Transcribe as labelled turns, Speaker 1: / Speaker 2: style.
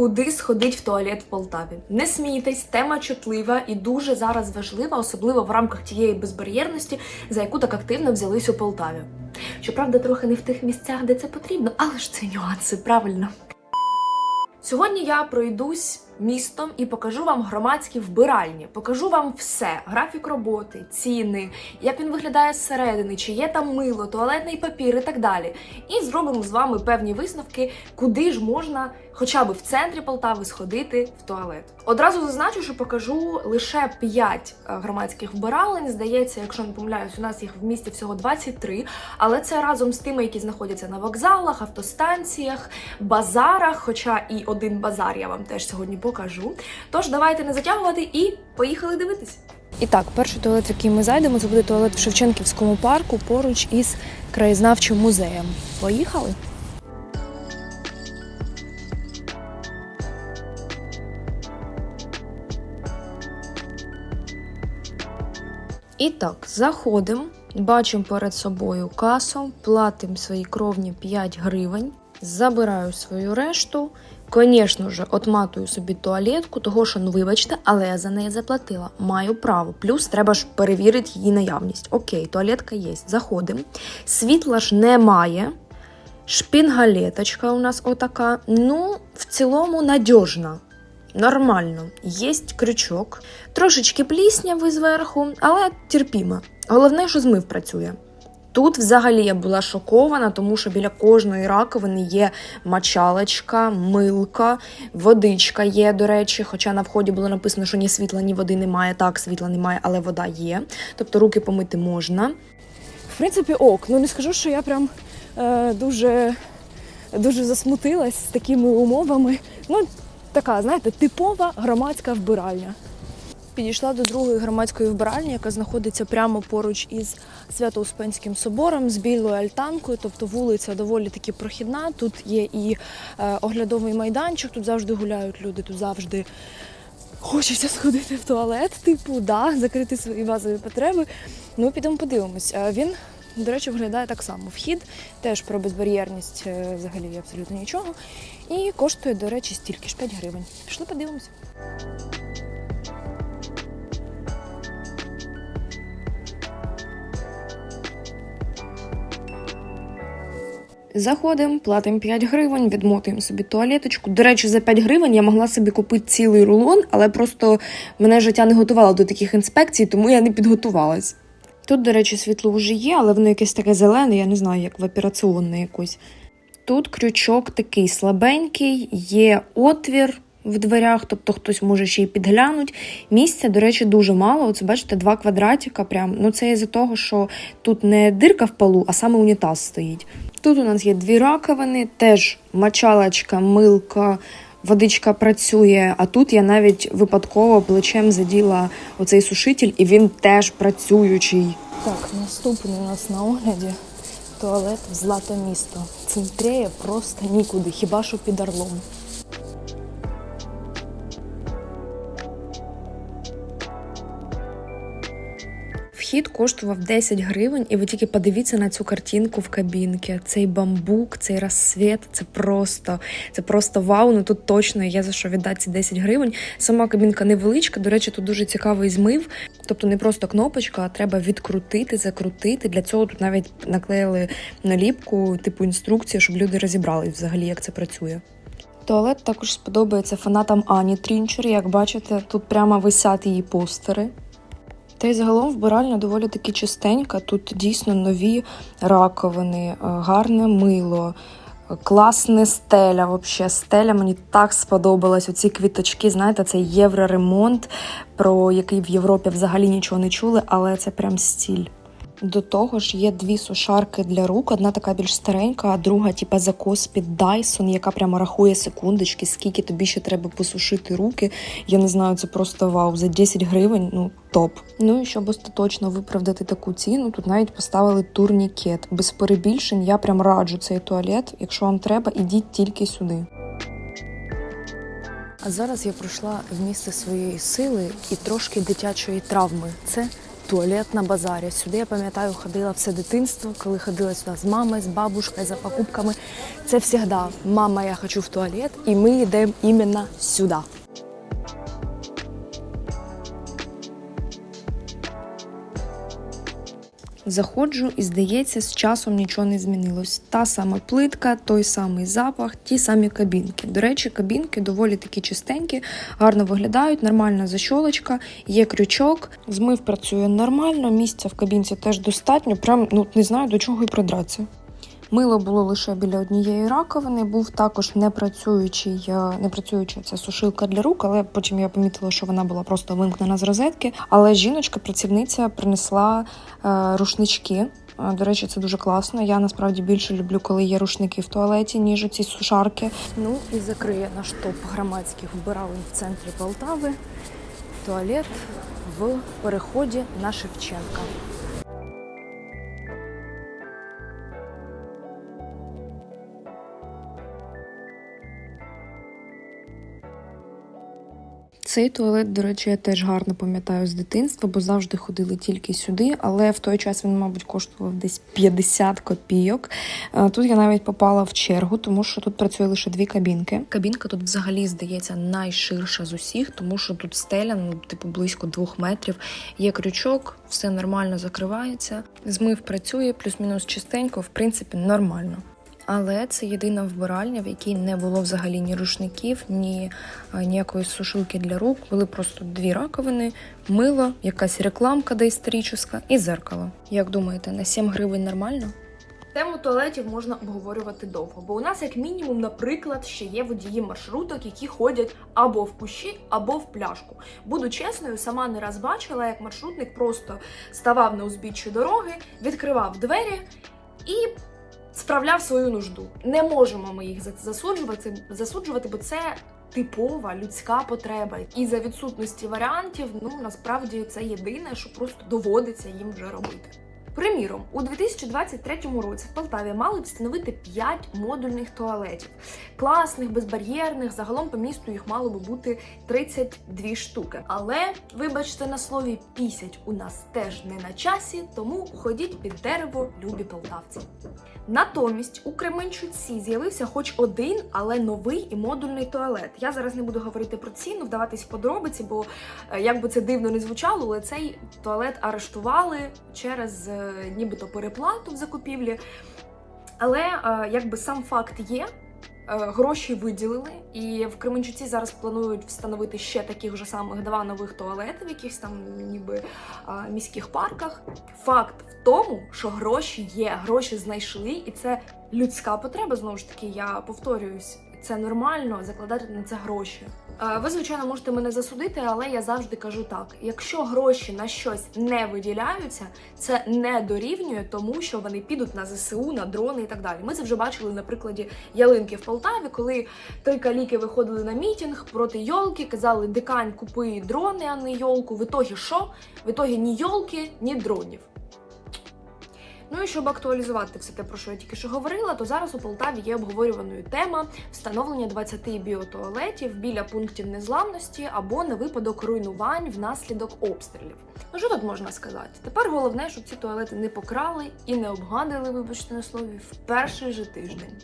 Speaker 1: Куди сходить в туалет в Полтаві? Не смійтесь, тема чутлива і дуже зараз важлива, особливо в рамках тієї безбар'єрності, за яку так активно взялись у Полтаві. Щоправда, трохи не в тих місцях, де це потрібно, але ж це нюанси, правильно. Сьогодні я пройдусь містом і покажу вам громадські вбиральні. Покажу вам все: графік роботи, ціни, як він виглядає зсередини, чи є там мило, туалетний папір і так далі. І зробимо з вами певні висновки, куди ж можна хоча б в центрі Полтави сходити в туалет. Одразу зазначу, що покажу лише 5 громадських вбиралень. Здається, якщо не помиляюсь, у нас їх в місті всього 23, але це разом з тими, які знаходяться на вокзалах, автостанціях, базарах. Хоча і один базар я вам теж сьогодні покажу. Тож давайте не затягувати і поїхали дивитись. І так, перший туалет, в який ми зайдемо, це буде туалет в Шевченківському парку поруч із краєзнавчим музеєм. Поїхали? І так, заходимо, бачимо перед собою касу, платимо свої кровні 5 гривень, забираю свою решту. Звісно ж, отматую собі туалетку, того що, ну вибачте, але я за неї заплатила. Маю право. Плюс треба ж перевірити її наявність. Окей, туалетка є. Заходимо. Світла ж немає. Шпінгалеточка у нас отака. Ну, в цілому надіжна. Нормально, є крючок, трошечки плісняви зверху, але терпімо. Головне, що змив працює. Тут взагалі я була шокована, тому що біля кожної раковини є мочалочка, милка, водичка є, до речі. Хоча на вході було написано, що ні світла, ні води немає. Так, світла немає, але вода є. Тобто руки помити можна.
Speaker 2: В принципі, ок. Ну не скажу, що я прям е, дуже, дуже засмутилась з такими умовами. Ну, така, знаєте, типова громадська вбиральня. Підійшла до другої громадської вбиральні, яка знаходиться прямо поруч із Свято-Успенським собором з білою альтанкою, тобто вулиця доволі таки прохідна. Тут є і е, оглядовий майданчик, тут завжди гуляють люди, тут завжди хочеться сходити в туалет, типу, да, закрити свої базові потреби. Ну, підемо подивимось. Е, Він, до речі, виглядає так само. Вхід теж про безбар'єрність е, взагалі абсолютно нічого. І коштує, до речі, стільки ж 5 гривень. Пішли подивимось.
Speaker 1: Заходимо, платимо 5 гривень, відмотуємо собі туалеточку. До речі, за 5 гривень я могла собі купити цілий рулон, але просто мене життя не готувало до таких інспекцій, тому я не підготувалась. Тут, до речі, світло вже є, але воно якесь таке зелене, я не знаю, як в операційне якось. Тут крючок такий слабенький, є отвір в дверях, тобто хтось може ще й підглянуть. Місця, до речі, дуже мало. Оце бачите, два квадратика. Прям. Ну це із-за того, що тут не дирка в полу, а саме унітаз стоїть. Тут у нас є дві раковини, теж мочалочка, милка, водичка працює. А тут я навіть випадково плечем заділа оцей сушитель, і він теж працюючий.
Speaker 2: Так, наступний у нас на огляді туалет в Злате місто. Центріє просто нікуди, хіба що під Орлом.
Speaker 1: Вхід коштував 10 гривень, і ви тільки подивіться на цю картинку в кабінці. Цей бамбук, цей розсвіт, це просто, це просто вау. Ну тут точно є за що віддати ці 10 гривень. Сама кабінка невеличка. До речі, тут дуже цікавий змив. Тобто не просто кнопочка, а треба відкрутити, закрутити. Для цього тут навіть наклеїли наліпку, типу інструкцію, щоб люди розібрались взагалі, як це працює. Туалет також сподобається фанатам Ані Трінчер. Як бачите, тут прямо висять її постери. Та й загалом вбиральня доволі таки чистенька. Тут дійсно нові раковини, е, гарне мило, е, класне стеля. Вообще, стеля мені так сподобалась. Оці квіточки, знаєте, це євроремонт, про який в Європі взагалі нічого не чули, але це прям стіль. До того ж, є дві сушарки для рук. Одна така більш старенька, а друга, типа закос під Dyson, яка прямо рахує секундочки, скільки тобі ще треба посушити руки. Я не знаю, це просто вау. За 10 гривень, ну топ. Ну і щоб остаточно виправдати таку ціну, тут навіть поставили турнікет. Без перебільшень я прям раджу цей туалет. Якщо вам треба, ідіть тільки сюди.
Speaker 2: А зараз я пройшла в місце своєї сили і трошки дитячої травми. Це туалет на базарі. Сюди я пам'ятаю, ходила все дитинство, коли ходила сюди з мамою, з бабушкою за покупками. Це завжди мама, я хочу в туалет, і ми йдемо іменно сюди.
Speaker 1: Заходжу і здається, з часом нічого не змінилось. Та сама плитка, той самий запах, ті самі кабінки. До речі, кабінки доволі такі чистенькі, гарно виглядають, нормальна защолочка, є крючок. Змив працює нормально, місця в кабінці теж достатньо. Прям ну не знаю до чого і придратися. Мило було лише біля однієї раковини. Був також непрацюючий, е, непрацююча ця сушилка для рук, але потім я помітила, що вона була просто вимкнена з розетки. Але жіночка, працівниця, принесла е, рушнички. Е, До речі, це дуже класно. Я насправді більше люблю, коли є рушники в туалеті, ніж ці сушарки.
Speaker 2: Ну і закриє наш топ громадських вбиралень в центрі Полтави. Туалет в переході на Шевченка.
Speaker 1: Цей туалет, до речі, я теж гарно пам'ятаю з дитинства, бо завжди ходили тільки сюди. Але в той час він, мабуть, коштував десь 50 копійок. Е, Тут я навіть попала в чергу, тому що тут працює лише дві кабінки. Кабінка тут взагалі здається найширша з усіх, тому що тут стеля, ну типу близько двох метрів. Є крючок, все нормально закривається. Змив працює, плюс-мінус чистенько, в принципі, нормально. Але це єдина вбиральня, в якій не було взагалі ні рушників, ні ніякої сушилки для рук. Були просто дві раковини, мило, якась рекламка доісторична і зеркало. Як думаєте, на 7 гривень нормально?
Speaker 3: Тему туалетів можна обговорювати довго, бо у нас, як мінімум, наприклад, ще є водії маршруток, які ходять або в кущі, або в пляшку. Буду чесною, сама не раз бачила, як маршрутник просто ставав на узбіччі дороги, відкривав двері і справляв свою нужду. Не можемо ми їх за засуджувати, засуджувати, бо це. Типова людська потреба, і за відсутності варіантів, ну насправді це єдине, що просто доводиться їм вже робити. Приміром, у 2023 році в Полтаві мали б встановити 5 модульних туалетів. Класних, безбар'єрних, загалом по місту їх мало би бути 32 штуки. Але, вибачте на слові, пісять у нас теж не на часі, тому ходіть під дерево, любі полтавці. Натомість у Кременчуці з'явився хоч один, але новий і модульний туалет. Я зараз не буду говорити про ціну, вдаватись в подробиці, бо е, як би це дивно не звучало, але цей туалет арештували через е, нібито переплату в закупівлі. Але е, якби сам факт є. е, Гроші виділили, і в Кременчуці зараз планують встановити ще таких же самих два нових туалети в якихось там ніби міських парках. Факт в тому, що гроші є, гроші знайшли, і це людська потреба. Знову ж таки, я повторююсь, це нормально закладати на це гроші. Е, Ви, звичайно, можете мене засудити, але я завжди кажу так: якщо гроші на щось не виділяються, це не дорівнює тому, що вони підуть на ЗСУ, на дрони і так далі. Ми це вже бачили на прикладі ялинки в Полтаві, коли три каліки виходили на мітінг проти йолки, казали, дикань, купи дрони, а не йолку. В ітогі що? В ітогі ні йолки, ні дронів. Ну і щоб актуалізувати все те, про що я тільки що говорила, то зараз у Полтаві є обговорюваною тема встановлення 20 біотуалетів біля пунктів незламності або на випадок руйнувань внаслідок обстрілів. Ну що тут можна сказати? Тепер головне, щоб ці туалети не покрали і не обгадили, вибачте на слові, в перший же тиждень.